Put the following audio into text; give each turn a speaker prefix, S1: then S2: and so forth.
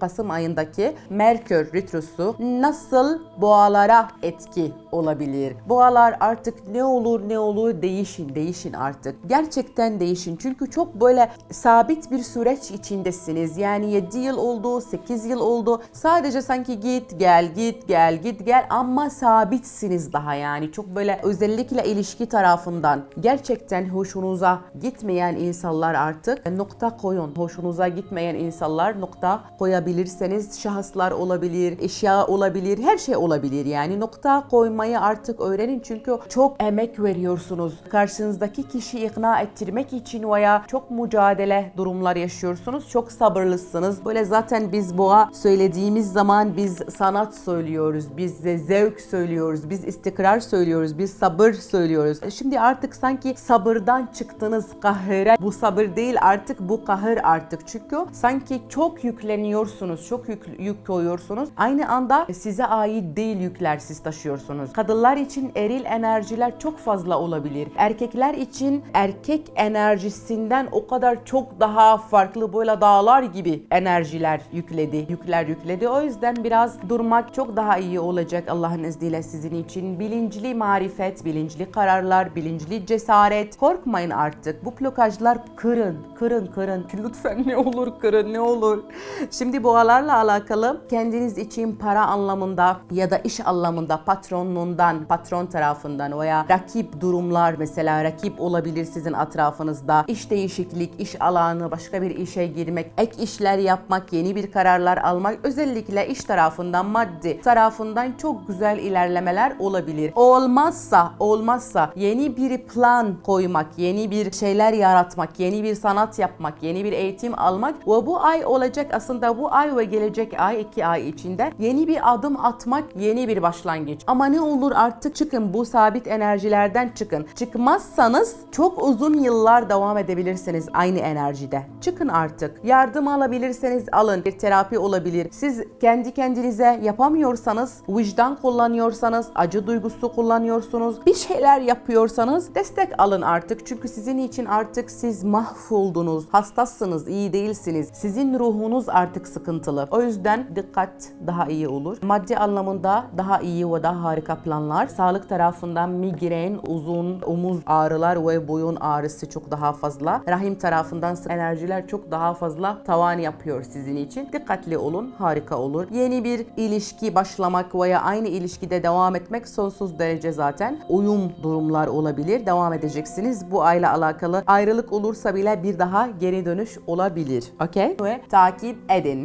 S1: Kasım ayındaki Merkür Retrosu nasıl boğalara etki olabilir? Boğalar artık ne olur ne olur değişin değişin artık. Gerçekten değişin çünkü çok böyle sabit bir süreç içindesiniz. Yani 7 yıl oldu, 8 yıl oldu. Sadece sanki git gel git gel git gel ama sabitsiniz daha yani. Çok böyle özellikle ilişki tarafından gerçekten hoşunuza gitmeyen insanlar artık nokta koyun. Hoşunuza gitmeyen insanlar nokta koyabilirseniz şahıslar olabilir, eşya olabilir, her şey olabilir. Yani nokta koymayı artık öğrenin çünkü çok emek veriyorsunuz. Karşınızdaki kişiyi ikna ettirmek için veya çok mücadele durumlar yaşıyorsunuz. Çok sabırlısınız. Böyle zaten biz boğa söylediğimiz zaman biz sanat söylüyoruz, biz de zevk söylüyoruz, biz istikrar söylüyoruz, biz sabır söylüyoruz. E Şimdi artık sanki sabırdan çıktınız kahire. Bu sabır değil artık bu kahır artık. Çünkü sanki çok yükleniyorsunuz, çok yük, yük koyuyorsunuz. Aynı anda size ait değil yükler siz taşıyorsunuz. Kadınlar için eril enerjiler çok fazla olabilir. Erkekler için erkek enerjisinden o kadar çok daha farklı böyle dağlar gibi enerjiler yükledi, yükler yükledi. O yüzden biraz durmak çok daha iyi olacak Allah'ın izniyle sizin için. Bilinçli marifet, bilinçli kararlar, bilinçli cesaret. Korkmayın artık. Bu blokajlar kırın, kırın, kırın. Lütfen ne olur kırın, ne olur. Şimdi boğalarla alakalı kendiniz için para anlamında ya da iş anlamında patronundan, patron tarafından veya rakip durumlar mesela rakip olabilir sizin etrafınızda. İş değişiklik, iş alanı, başka bir işe girmek, ek işler yapmak, yeni bir kararlar almak özellikle iş tarafından, maddi tarafından çok güzel ilerlemeler olabilir. Olmazsa, olmazsa yeni bir plan koymak, yeni bir şeyler yaratmak, yeni bir sanat yapmak, yeni bir eğitim almak ve bu ay olacak aslında bu ay ve gelecek ay iki ay içinde yeni bir adım atmak, yeni bir başlangıç. Ama ne olur artık çıkın bu sabit enerjilerden çıkın. Çıkmazsanız çok uzun yıllar devam edebilirsiniz aynı enerjide. Çıkın artık. Yardım alabilirseniz alın. Bir terapi olabilir. Siz kendi kendinize yapamıyorsanız, vicdan kullanıyorsanız, acı duygusu kullanıyorsunuz, bir şeyler yapıyorsanız destek alın artık. Çünkü sizin için artık siz mahvoldunuz, hastasınız, iyi değilsiniz. Sizin ruhunuz artık sıkıntılı. O yüzden dikkat daha iyi olur. Maddi anlamında daha iyi ve daha harika planlar. Sağlık tarafından migren, uzun omuz ağrılar ve boyun ağrısı çok daha fazla. Rahim tarafından enerjiler çok daha fazla tavan yapıyor sizin için. Dikkatli olun, harika olur. Yeni bir ilişki başlamak veya aynı ilişkide devam etmek sonsuz derece zaten uyum durumlar olabilir. Devam edeceksiniz. Bu ayla alakalı ayrılık olursa bile bir daha geri dönüş olabilir. Okey? Ve takip edin.